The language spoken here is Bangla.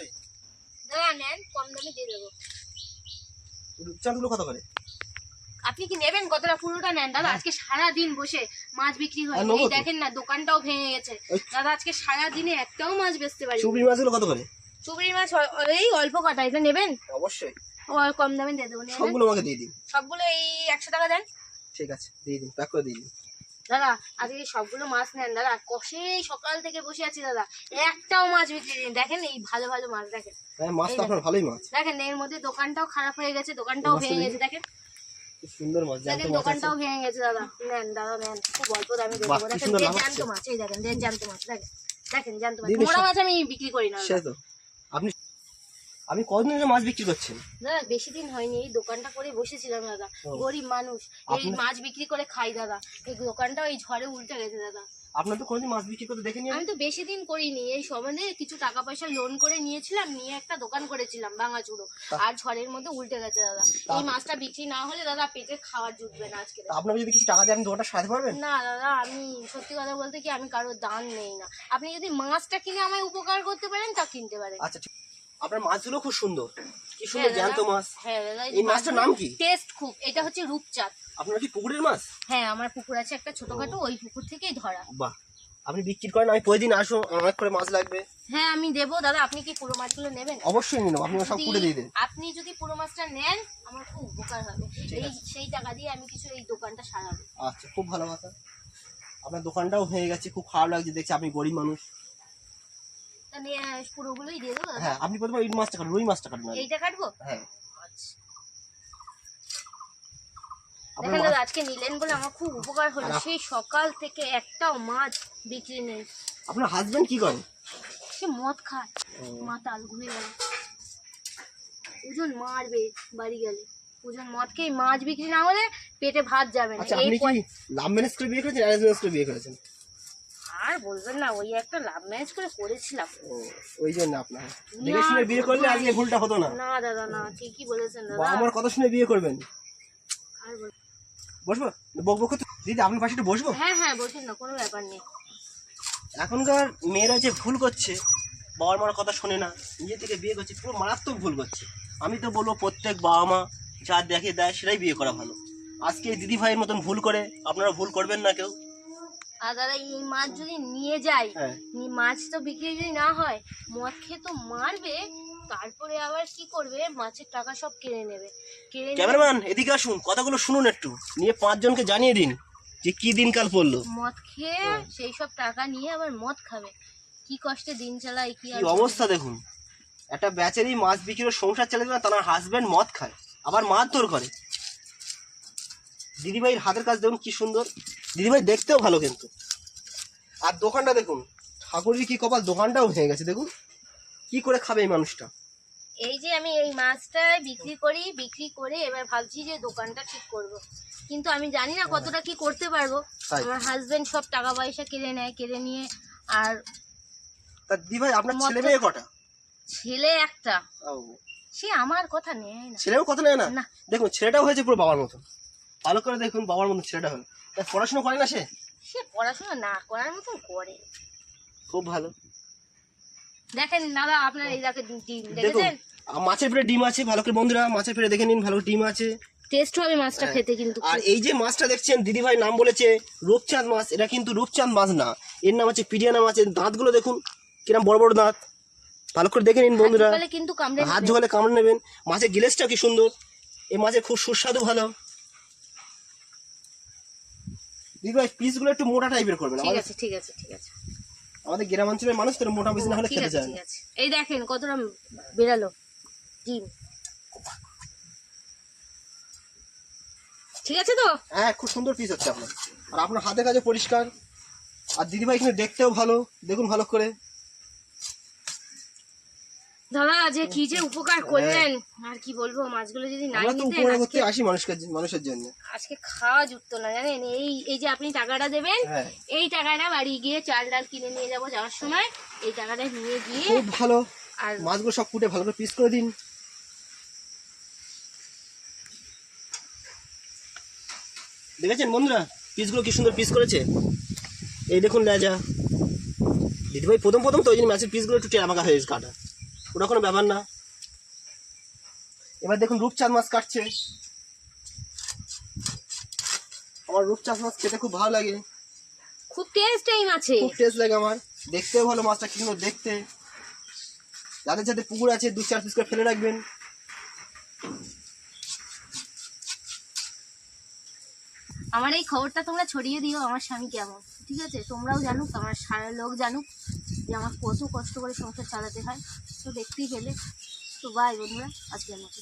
করে? দাদা নেন কম দামে দিয়ে দেবো। রূপচাঁদগুলো কত করে? আপনি কি নেবেন? কতটা পুরোটা নেন? দাদা আজকে সারা দিন বসে মাছ বিক্রি হয় হ্যাঁ, এই দেখেন না দোকানটাও ভেঙে গেছে। দাদা আজকে সারা দিনে একটাও মাছ বেচতে পারি চুবড়ি মাছগুলো কত করে? চুবড়ি মাছ এই অল্প কাটা এটা নেবেন? অবশ্যই। ও কম দামে দিয়ে দেবো সবগুলো আমাকে দিয়ে দিন। সবগুলো এই একশো টাকা দেন। ঠিক আছে দিয়ে দিন প্যাক করে দিয়ে দিন। দাদা আজকে সবগুলো মাছ নেন দাদা। কষেই সকাল থেকে বসে আছি দাদা। একটাও মাছ বিক্রি নেই। দেখেন এই ভালো ভালো মাছ দেখেন। হ্যাঁ মাছ তো আপনার ভালোই মাছ। দেখেন এর মধ্যে দোকানটাও খারাপ হয়ে গেছে দোকানটাও ভেঙে গেছে দেখেন। সুন্দর মাছ দেখেন দোকানটাও ভেঙে গেছে দাদা। নেন দাদা নেন। খুব অল্প দামে দেবো। দেখেন জ্যান্ত। মাছ এই দেখেন জ্যান্ত মাছ দেখেন। দেখেন জ্যান্ত মাছ। মাছ আমি বিক্রি করি না আপনি কতদিন ধরে মাছ বিক্রি করছেন? দাদা বেশি দিন হয়নি এই দোকানটা করে বসেছিলাম দাদা। গরিব মানুষ এই মাছ বিক্রি করে খাই দাদা। এই দোকানটাও এই ঝড়ে উল্টে গেছে দাদা। আপনার তো কোনোদিন মাছ বিক্রি করতে দেখেনি আমি? আমি তো বেশি দিন করিনি এই সমানে কিছু টাকা পয়সা লোন করে নিয়েছিলাম নিয়ে একটা দোকান করেছিলাম ভাঙাচুরো। আর ঝড়ের মধ্যে উল্টে গেছে দাদা। এই মাছটা বিক্রি না হলে দাদা পেটে খাওয়ার জুটবে না আজকে। তা আপনাকে যদি কিছু টাকা দিয়ে আপনি দোকানটা সাজাতে পারবেন? না দাদা আমি সত্যি কথা বলতে কি আমি কারোর দান নেই না। আপনি যদি মাছটা কিনে আমায় উপকার করতে পারেন তা কিনতে পারেন। আচ্ছা আপনার মাছগুলো খুব সুন্দর। কি সুন্দর হ্যাঁ। জ্যান্ত মাছ। হ্যাঁ এই মাছটার নাম কি? টেস্ট খুব এটা হচ্ছে রূপচাঁদ। আপনার কি পুকুরের মাছ? হ্যাঁ আমার পুকুর আছে একটা ছোটখাটো ওই পুকুর থেকেই ধরা। বাহ। আপনি বিক্রি করেন আমি প্রতিদিন আসো অনেক করে মাছ লাগবে। হ্যাঁ আমি দেবো দাদা আপনি কি পুরো মাছগুলো নেবেন? অবশ্যই নিন আপনি সব কুটে দিয়ে দেন। আপনি যদি পুরো মাছটা নেন আমার খুব উপকার হবে। এই সেই টাকা দিয়ে আমি কিছু এই দোকানটা সারাবো। আচ্ছা খুব ভালো কথা। আপনার দোকানটাও হয়ে গেছে খুব খারাপ লাগছে দেখছি আপনি গরিব মানুষ। নিয়ে পুরোগুলোই দিয়ে দেবো হ্যাঁ আপনি প্রথমে এই মাছটা কাটুন রুই মাছটা কাটুন এইটা কাটবো? হ্যাঁ। দেখেন দাদা আজকে নিলেন বলে আমার খুব উপকার হলো। সেই সকাল থেকে একটাও মাছ বিক্রি নেই। আপনার হাজবেন্ড কি করে সে মদ খায়। মাতাল ঘুরে গেল। ওজন মারবে বাড়ি গেলে। ওজন মদ খেয়ে মাছ বিক্রি না হলে পেটে ভাত যাবে না। আচ্ছা এই আপনি কি পয়- লাভ ম্যানেজ করে বিয়ে করেছেন অ্যারেঞ্জ ম্যানেজ করে বিয়ে করেছেন? আর বলবেন না ওই একটা লাভ ম্যারেজ করে করেছিলাম। ওই জন্য আপনার। দেখে শুনে বিয়ে করলে আজকে ভুলটা হতো না। না দাদা না ঠিকই বলেছেন দাদা। আমার কথা শুনে বিয়ে করবেন। আর বসবো? বক বক করতে- দিদি আপনার পাশে একটু বসবো? হ্যাঁ হ্যাঁ বলছেন না কোনো ব্যাপার নেই। এখনকার মেয়েরা যে ভুল করছে বাবার মার কথা শোনে না নিজে থেকে বিয়ে করছে পুরো মারাত্মক ভুল করছে। আমি তো বলব প্রত্যেক বাবা মা যা দেখে দেয় সেটাই বিয়ে করা ভালো। আজকে দিদি ভাইয়ের মতন ভুল করে আপনারা ভুল করবেন না কেউ। আর দাদা এই মাছ যদি নিয়ে যাই হ্যাঁ। মাছ তো বিক্রি যদি না হয় মদ খেয়ে তো মারবে তারপরে আবার কি করবে? মাছের টাকা সব কেড়ে নেবে। কেড়ে ক্যামেরাম্যান এদিকে আসুন কথাগুলো শুনুন একটু। নিয়ে পাঁচজনকে জানিয়ে দিন যে কি দিনকাল পড়ল। মদ খেয়ে সেই সব টাকা নিয়ে আবার মদ খাবে। কি কষ্টে দিন চালায় কি অবস্থা দেখুন। একটা ব্যাচেরই মাছ বিক্রির সংসার চালাতে না তার হাজবেন্ড মদ খায়। আবার মারধর করে। দিদিভাইয়ের হাতের কাজ দেখুন কি সুন্দর। দিদিভাই দেখতেও ভালো কিন্তু। আর দোকানটা দেখুন ঠাকুরের কি কপাল দোকানটাও হয়ে গেছে দেখুন। কি করে খাবে এই মানুষটা? এই যে আমি এই মাছটা বিক্রি করি বিক্রি করে এবার ভাবছি যে দোকানটা ঠিক করব। কিন্তু আমি জানি না কতটা কি করতে পারব। আমার হাজবেন্ড সব টাকা পয়সা কেড়ে নেয় কেড়ে নিয়ে। আর তা দিদিভাই আপনার ছেলে মেয়ে কটা? ছেলে একটা। ও, সে আমার কথা নেয় না। ছেলেও কথা নেয় না? না। দেখুন ছেলেটাও হয়েছে পুরো বাবার মতন। ভালো করে দেখুন বাবার মতন ছেলেটা হলো পড়াশোনা করে না সে? সে পড়াশোনা না করার মতন করে। খুব ভালো। দেখেন দাদা আপনার এই দেখে ডিম দেখেছেন? মাছের পেটে ডিম আছে ভালো করে বন্ধুরা মাছের পেটে দেখে নিন ভালো ডিম আছে। টেস্ট হবে মাছটা হ্যাঁ। খেতে কিন্তু আর এই যে মাছটা দেখছেন দিদিভাই নাম বলেছে রূপচাঁদ মাছ। এটা কিন্তু রূপচাঁদ মাছ না। এর নাম হচ্ছে পিডিয়ানা মাছের দাঁতগুলো দেখুন কিরম বড় বড় দাঁত। ভালো করে দেখে নিন বন্ধুরা। কিন্তু কামড়ে হাত। ধোয়ালে কামড়ে নেবেন। মাছের গিলেসটা কি সুন্দর। এই মাছের খুব সুস্বাদু ভালো। দিদিভাই পিসগুলো একটু মোটা টাইপের করবেন। ঠিক আছে ঠিক আছে ঠিক আছে। আমাদের গ্রামাঞ্চলের মানুষ তো মোটা পিস না হলে খেতে চায় না। এই দেখেন কতটা বেরালো ডিম। ঠিক আছে তো? হ্যাঁ খুব সুন্দর পিস হচ্ছে আপনার। আর আপনার হাতে কাজে পরিষ্কার। আর দিদিভাই এখানে দেখতেও ভালো। দেখুন ভালো করে। দাদা যে কি যে উপকার করলেন? আর কি বলব মাছগুলো যদি নিতেন আজকে আসি মানুষকে মানুষের জন্য। আজকে খাওয়া জুটতো না জানেন? এই এই যে আপনি টাকাটা দেবেন হ্যাঁ। এই টাকাটা বাড়ি গিয়ে চাল ডাল কিনে নিয়ে যাব যাওয়ার সময় এই টাকাটা নিয়ে গিয়ে খুব ভালো। আর মাছগুলো সব কুটে ভালো করে পিস করে দিন। দেখেছেন বন্ধুরা? পিসগুলো কি সুন্দর পিস করেছে? এই দেখুন লেজা দিদিভাই প্রথম প্রথম তো ওই জন্য মাছের পিসগুলো একটু টেরামাকা হয়ে গেছে কাটা। ওটা কোনো ব্যাপার না। এবার দেখুন রূপচাঁদ মাছ কাটছে। আমার রূপচাঁদ মাছ খেতে খুব ভালো লাগে। খুব টেস্ট এই মাছে। খুব টেস্ট লাগে আমার। দেখতেও ভালো মাছটা কি সুন্দর দেখতে। যাদের যাদের পুকুর আছে দু চার পিস করে ফেলে রাখবেন। আমার এই খবরটা তোমরা ছড়িয়ে দিও, আমার স্বামী কেমন? ঠিক আছে? তোমরাও জানুক আমার সারা লোক জানুক যে আমার কত কষ্ট করে সংসার চালাতে হয়। তো দেখতেই গেলে তো বাই বন্ধুরা, আজকের মতো।